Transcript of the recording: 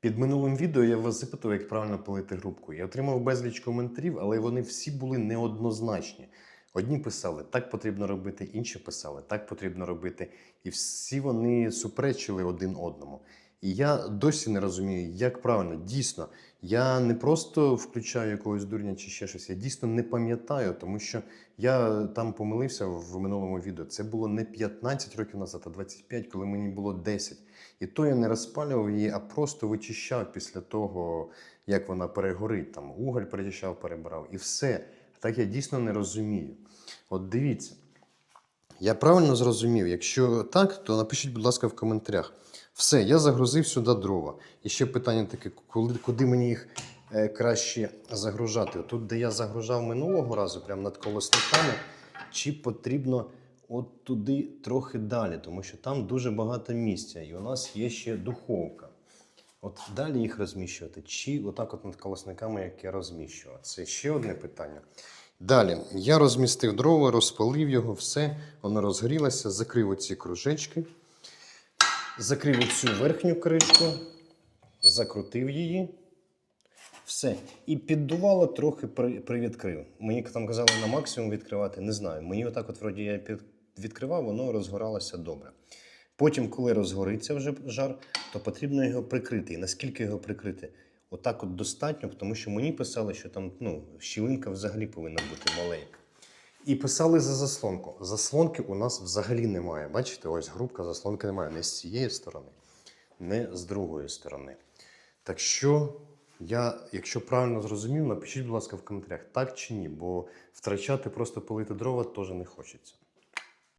Під минулим відео я вас запитував, як правильно полити грубку. Я отримав безліч коментарів, але вони всі були неоднозначні. Одні писали, так потрібно робити, інші писали, так потрібно робити. І всі вони суперечили один одному. І я досі не розумію, як правильно. Дійсно, я не просто включаю якогось дурня чи ще щось, я дійсно не пам'ятаю, тому що я там помилився в минулому відео. Це було не 15 років назад, а 25, коли мені було 10. І то я не розпалював її, а просто вичищав після того, як вона перегорить. Там уголь перечищав, перебирав і все. Так я дійсно не розумію. От дивіться. Я правильно зрозумів. Якщо так, то напишіть, будь ласка, в коментарях. Все, я загрузив сюди дрова. І ще питання таке: коли, куди мені їх е, краще загружати? Тут, де я загружав минулого разу, прямо над колосниками, чи потрібно от туди трохи далі, тому що там дуже багато місця, і у нас є ще духовка. От далі їх розміщувати, чи отак от над колосниками, як я розміщував. Це ще одне питання. Далі я розмістив дрова, розпалив його, все, воно розгорілося, закрив оці кружечки, закрив оцю верхню кришку, закрутив її. Все. І піддувало трохи привідкрив. Мені там казали на максимум відкривати, не знаю. Мені отак, от вроді я відкривав, воно розгоралося добре. Потім, коли розгориться вже жар, то потрібно його прикрити. І наскільки його прикрити? Отак от достатньо, тому що мені писали, що там ну, щілинка взагалі повинна бути маленька. І писали за заслонку. Заслонки у нас взагалі немає. Бачите, ось грубка заслонки немає не з цієї сторони, не з другої сторони. Так що, я, якщо правильно зрозумів, напишіть, будь ласка, в коментарях, так чи ні, бо втрачати просто полити дрова теж не хочеться.